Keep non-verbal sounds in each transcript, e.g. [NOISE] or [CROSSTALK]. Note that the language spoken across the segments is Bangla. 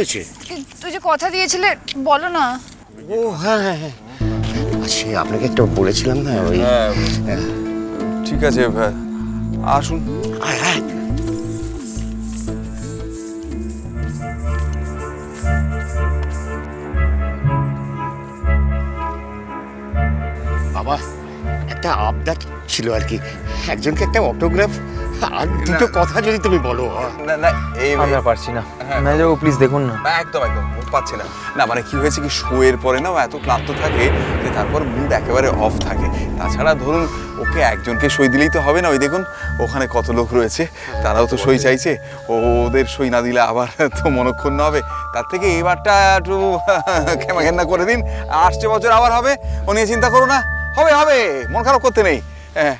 হয়েছে? তুই যে কথা দিয়েছিলে বলো না। ও হ্যাঁ হ্যাঁ হ্যাঁ। সে আপনাকে একটা বলেছিলাম না ওই হ্যাঁ। ঠিক আছে ভাই, আসুন। আয়, আয়। বাবা একটা আবদার ছিল আর কি। একজনকে একটা অটোগ্রাফ আর দুটো কথা যদি তুমি বলো না না এই আমি পারছি না। হ্যাঁ। ম্যানেজার প্লিজ দেখুন না। একদম একদম মুড পাচ্ছে না। না মানে কি হয়েছে কি শো এর পরে না ও এত ক্লান্ত থাকে যে তারপর মুড একেবারে অফ থাকে। তাছাড়া ধরুন ওকে একজনকে সই দিলেই তো হবে না। ওই দেখুন ওখানে কত লোক রয়েছে তারাও তো সই চাইছে। ওদের সই না দিলে আবার তো মনক্ষুণ্ণ হবে। তার থেকে এবারটা একটু [LAUGHS] খেমা ঘেন্না করে দিন। আসছে বছর আবার হবে। ও নিয়ে চিন্তা করো না। হবে হবে মন খারাপ করতে নেই। হ্যাঁ।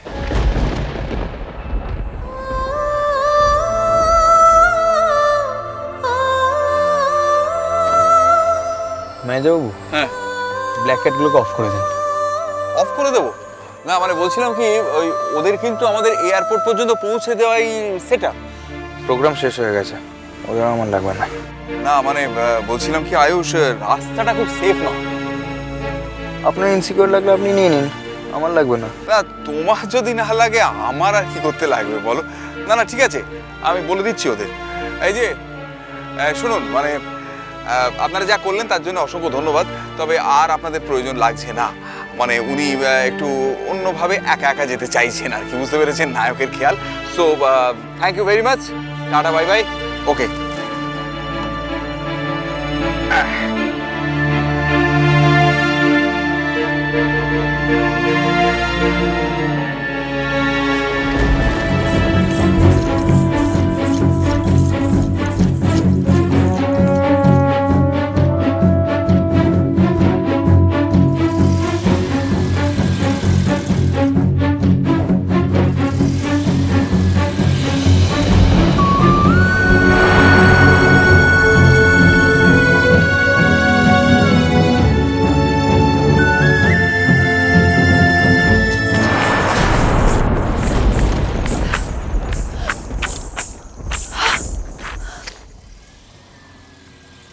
ম্যানেজার হ্যাঁ। ব্ল্যাক ক্যাটগুলোকে অফ করে দিন। অফ করে দেবো? না মানে বলছিলাম কি ওই ওদের কিন্তু আমাদের এয়ারপোর্ট পর্যন্ত পৌঁছে দেওয়াই সেটা প্রোগ্রাম শেষ হয়ে গেছে। ওদের আমার লাগবে না। না মানে বলছিলাম কি আয়ুষ রাস্তাটা খুব সেফ না। আপনার ইনসিকিউর লাগলে আপনি নিয়ে নিন। আমার লাগবে না। না তোমার যদি না লাগে আমার আর কি করতে লাগবে বলো? না না ঠিক আছে আমি বলে দিচ্ছি ওদের। এই যে শুনুন মানে আপনারা যা করলেন তার জন্য অসংখ্য ধন্যবাদ। তবে আর আপনাদের প্রয়োজন লাগছে না। মানে উনি একটু অন্যভাবে একা একা যেতে চাইছেন আর কি, বুঝতে পেরেছেন? নায়কের খেয়াল। So thank you very much tata bye bye okay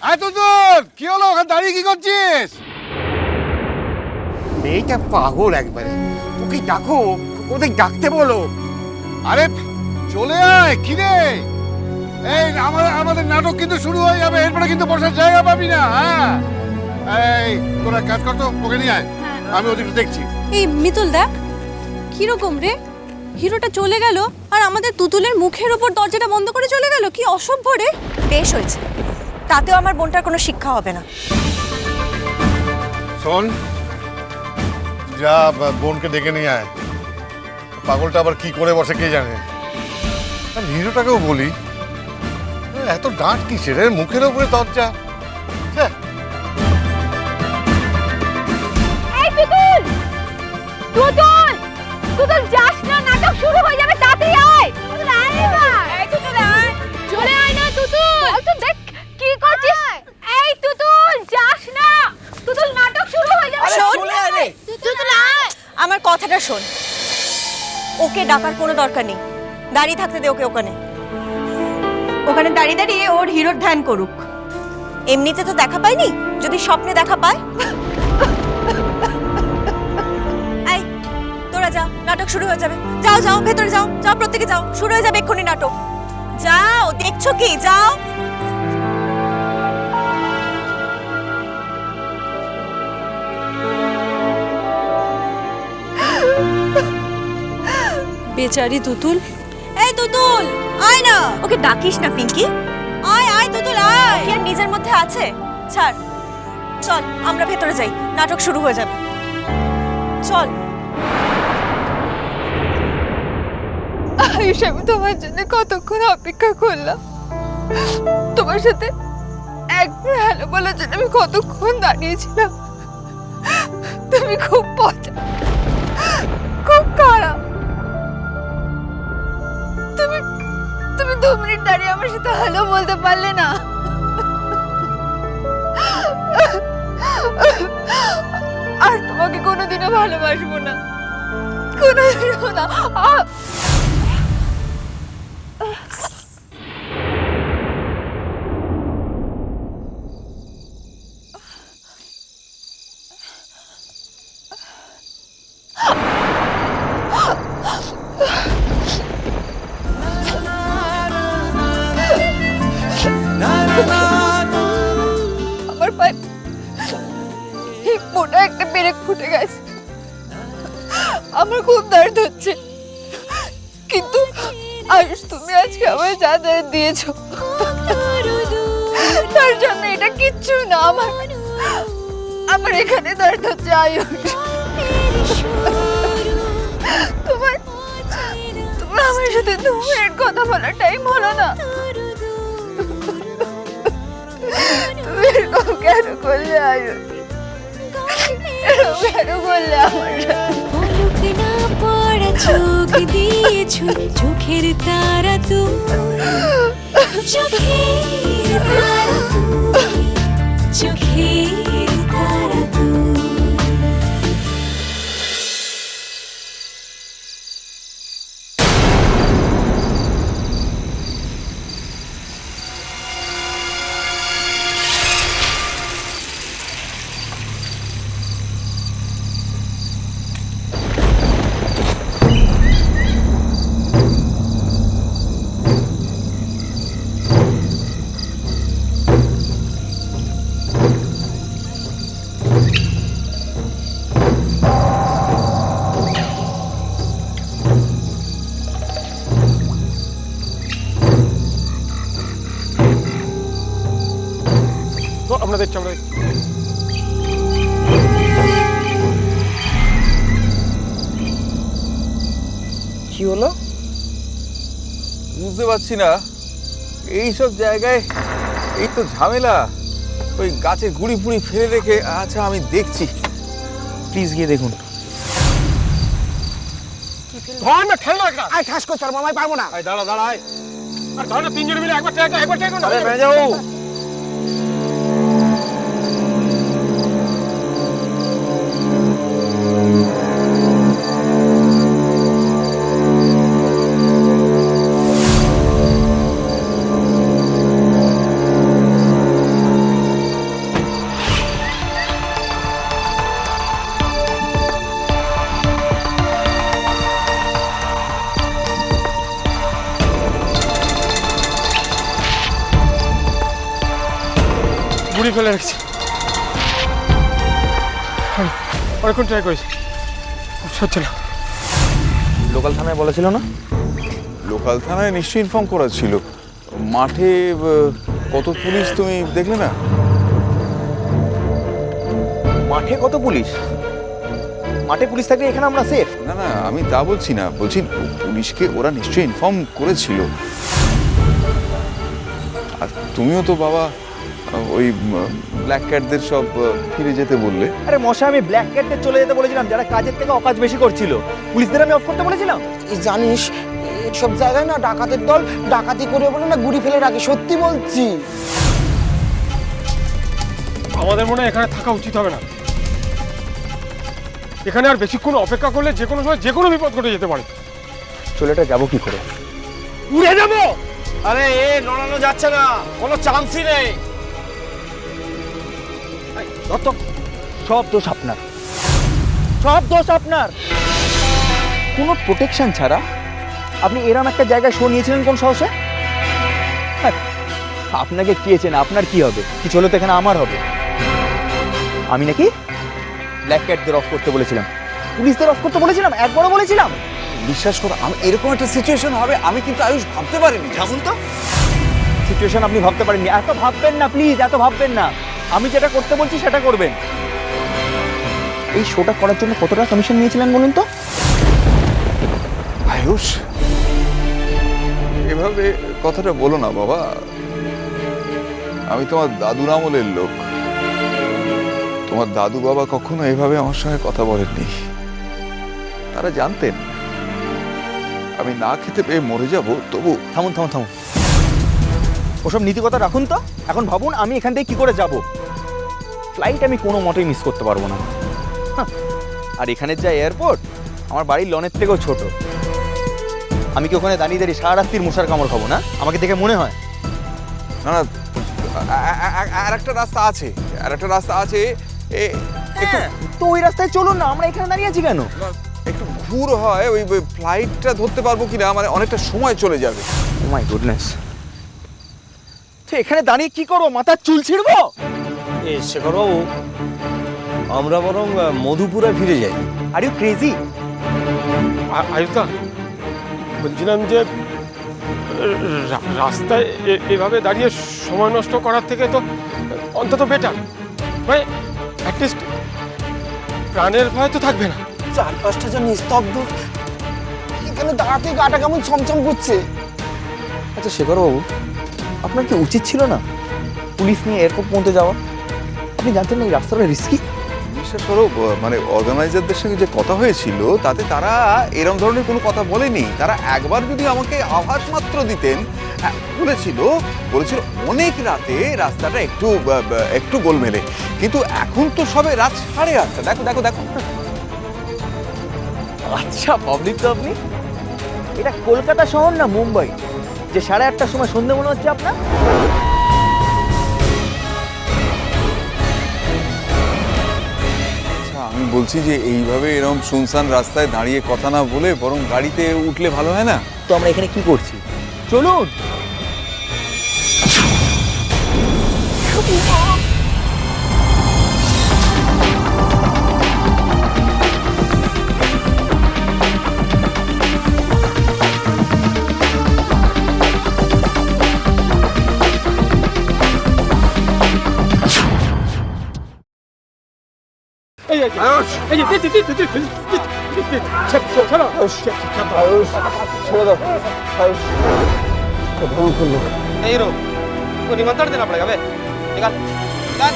আয় তো তোর কি হলো? ওখানে দাঁড়িয়ে কি করছিস? মেয়েটা পাগল একবারে। ওকে ডাকো ওদের ডাকতে বলো। আরে চলে আয় কি রে এই আমাদের আমাদের নাটক কিন্তু শুরু হয়ে যাবে এরপরে কিন্তু বসার জায়গা পাবি না হ্যাঁ? এই তোরা কাজ কর তো ওকে নিয়ে আয়। আমি ওদিকে দেখছি। এই মিতুল দেখ কীরকম রে? হিরোটা চলে গেল আর আমাদের তুতুলের মুখের ওপর দরজাটা বন্ধ করে চলে গেল কি অসভ্য রে? বেশ হয়েছে। তাতেও আমার বোনটার কোনো শিক্ষা হবে না। শোন, যা বোনকে ডেকে নিয়ে আয়। পাগলটা আবার কি করে বসে কে জানে? আর হিরোটাকেও বলি, এত ডাঁট কিসের মুখের উপরে দরজা ডাকার কোনো দরকার নেই। দাঁড়িয়ে থাকতে দে ওকে ওখানে। ওখানে দাঁড়িয়ে দাঁড়িয়ে ওর হিরোর ধ্যান করুক। এমনিতে তো দেখা পায়নি যদি স্বপ্নে দেখা পায়? এই তোরা যা নাটক শুরু হয়ে যাবে। যাও যাও ভেতরে যাও। যাও প্রত্যেকে যাও। শুরু হয়ে যাবে এক্ষুনি নাটক। যাও দেখছ কি? যাও। বেচারি তুতুল। এই তুতুল আয় না। ওকে ডাকিস না পিঙ্কি। আয় আয় তুতুল আয়। কি আর নিজের মধ্যে আছে? ছাড়। চল আমরা ভেতরে যাই। নাটক শুরু হয়ে যাবে। চল। আয়ুষ আমি তোমার জন্য কতক্ষণ অপেক্ষা করলাম। তোমার সাথে একবার হ্যালো বলার জন্য আমি কতক্ষণ দাঁড়িয়েছিলাম। তুমি খুব পচা খুব খারাপ। দু মিনিট দাঁড়িয়ে আমার সাথে হ্যালো বলতে পারলে না। আর তোমাকে কোনোদিনও ভালোবাসবো না। কোনোদিনও না। আমার পায়ে ঠিক মোটা একটা পেরেক ফুটে গেছে। আমার খুব দর্দ হচ্ছে। কিন্তু আয়ুষ, তুমি আজকে আমায় যা যা দিয়েছ, তার জন্য এটা কিচ্ছু না, আমার আমার এখানে দর্দ হচ্ছে আয়ুষ। তোমার তোমার আমার সাথে ধুমের কথা বলার টাইম হলো না। এরকম কেন করলে আয়ুষ এরকম কেন করলে আমার না পড়া চোখ দিয়েছ চোখের তারা তুমি চোখের চোখের হলো? বুঝতে পারছি না। এইসব জায়গায় এই তো ঝামেলা। ওই গাছের গুড়ি ফুড়ি ফেলে রেখে আচ্ছা আমি দেখছি। প্লিজ গিয়ে দেখুন। ধর না ঠেল না আয় ঠাস করছে মামাই পারব না। দাঁড়া দাঁড়া আয়। আর ধর না তিনজন মিলে একবার টেক একবার না ম্যানেজার ফেলে রেখেছি। অনেক- অনেকক্ষণ ট্রাই করেছি। হচ্ছে না। লোকাল থানায় বলেছিল না? লোকাল থানায় নিশ্চয়ই ইনফর্ম করা ছিল মাঠে কত পুলিশ তুমি দেখলে না? মাঠে কত পুলিশ? মাঠে পুলিশ থাকলে এখানে আমরা সেফ না না আমি তা বলছি না। বলছি পুলিশকে ওরা নিশ্চয়ই ইনফর্ম করেছিল। আর তুমিও তো বাবা ওই ব্ল্যাক ক্যাটদের সব ফিরে যেতে বললে? আরে মশা আমি ব্ল্যাক ক্যাটদের চলে যেতে বলেছিলাম যারা কাজের থেকে অকাজ বেশি করছিল। পুলিশদের আমি অফ করতে বলেছিলাম? জানিস সব জায়গায় না ডাকাতের দল ডাকাতি করে বলে না গুড়ি ফেলে রাখে সত্যি বলছি। আমাদের মনে হয় এখানে থাকা উচিত হবে না। এখানে আর বেশিক্ষণ অপেক্ষা করলে যে কোনো সময় যে কোনো বিপদ ঘটে যেতে পারে। চলেটা যাব কি করে? উড়ে যাব! আরে এ নড়ানো যাচ্ছে না কোনো চান্সই নেই। সব দোষ আপনার। সব দোষ আপনার। কোনো প্রোটেকশন ছাড়া আপনি এরম একটা জায়গায় শো নিয়েছিলেন কোন সাহসে? হ্যাঁ, আপনাকে কিয়েছেন আপনার কি হবে? কি চলে তো এখানে আমার হবে? আমি নাকি ব্ল্যাক ক্যাটদের অফ করতে বলেছিলাম। পুলিশদের অফ করতে বলেছিলাম? একবারও বলেছিলাম? বিশ্বাস করো আমি এরকম একটা সিচুয়েশন হবে আমি কিন্তু আয়ুষ ভাবতে পারিনি। যেমন তো। সিচুয়েশন আপনি ভাবতে পারেননি। এত ভাববেন না প্লিজ এত ভাববেন না। আমি যেটা করতে বলছি সেটা করবেন। এই শোটা করার জন্য কত টাকা কমিশন নিয়েছিলেন বলুন তো? আয়ুষ এভাবে কথাটা বলো না বাবা। আমি তোমার দাদুর আমলের লোক। তোমার দাদু বাবা কখনো এভাবে আমার সঙ্গে কথা বলেননি। তারা জানতেন। আমি না খেতে পেয়ে মরে যাব তবু থামুন থামুন থামুন। ওসব নীতিকতা রাখুন তো। এখন ভাবুন আমি এখান থেকে কি করে যাব। ফ্লাইট আমি কোনো মতেই মিস করতে পারব না। আর এখানের যা এয়ারপোর্ট আমার বাড়ির লনের থেকেও ছোট। আমি কি ওখানে দাঁড়িয়ে দাঁড়িয়ে সারা রাত্রির মশার কামড় খাব না? আমাকে দেখে মনে হয়। না না আর একটা রাস্তা আছে আর একটা রাস্তা আছে হ্যাঁ, তো ওই রাস্তায় চলুন না আমরা এখানে দাঁড়িয়ে আছি কেন? একটু ঘুর হয় ওই ফ্লাইটটা ধরতে পারব কিনা মানে অনেকটা সময় চলে যাবে। মাই গুডনেস তো এখানে দাঁড়িয়ে কি করব? মাথার চুল ছিড়বো? এ শেখর আমরা বরং মধুপুরে ফিরে যাই। আর ইউ ক্রেজি আয়ুষদা বলছিলাম যে রা- রাস্তায় এ- এভাবে দাঁড়িয়ে সময় নষ্ট করার থেকে তো অন্তত বেটার মানে অ্যাটলিস্ট প্রাণের ভয় তো থাকবে না। চারপাশটা যেন নিস্তব্ধ। এখানে দাঁড়াতে গাটা কেমন ছমছম করছে। আচ্ছা শেখরবাবু আপনার কি উচিত ছিল না পুলিশ নিয়ে এয়ারপোর্ট পৌঁছে যাওয়া? আপনি জানতেন না এই রাস্তাটা রিস্কি বিশ্বাস করো মানে অর্গানাইজারদের সঙ্গে যে কথা হয়েছিল তাতে তারা এরম ধরনের কোনো কথা বলেনি। তারা একবার যদি আমাকে আভাস মাত্র দিতেন হ্যাঁ, বলেছিল বলেছিল অনেক রাতে রাস্তাটা একটু একটু গোলমেলে। কিন্তু এখন তো সবে রাত সাড়ে আটটা। দেখো দেখো দেখো। আচ্ছা পাবলিক তো আপনি? এটা কলকাতা শহর না মুম্বাই? যে সাড়ে আটটার সময় সন্ধে মনে হচ্ছে আপনার? আমি বলছি যে এইভাবে এরকম শুনশান রাস্তায় দাঁড়িয়ে কথা না বলে বরং গাড়িতে উঠলে ভালো হয় না? তো আমরা এখানে কি করছি? চলুন। 돼. 아유씨. 아니, 떼, 떼, 떼, 떼, 떼, 떼, 떼, 떼, 잡, 잡아. 아유씨. 잡아. 아유씨. 제가다. 아유씨. 너무 큰데. 네, 이로. 이거 니만 떨어뜨려 버려, 가베. 내가. 난.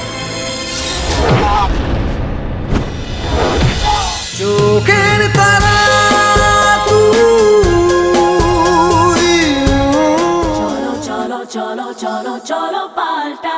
চোখের তারা তুই চলো চলো চলো চলো চলো পাল্টা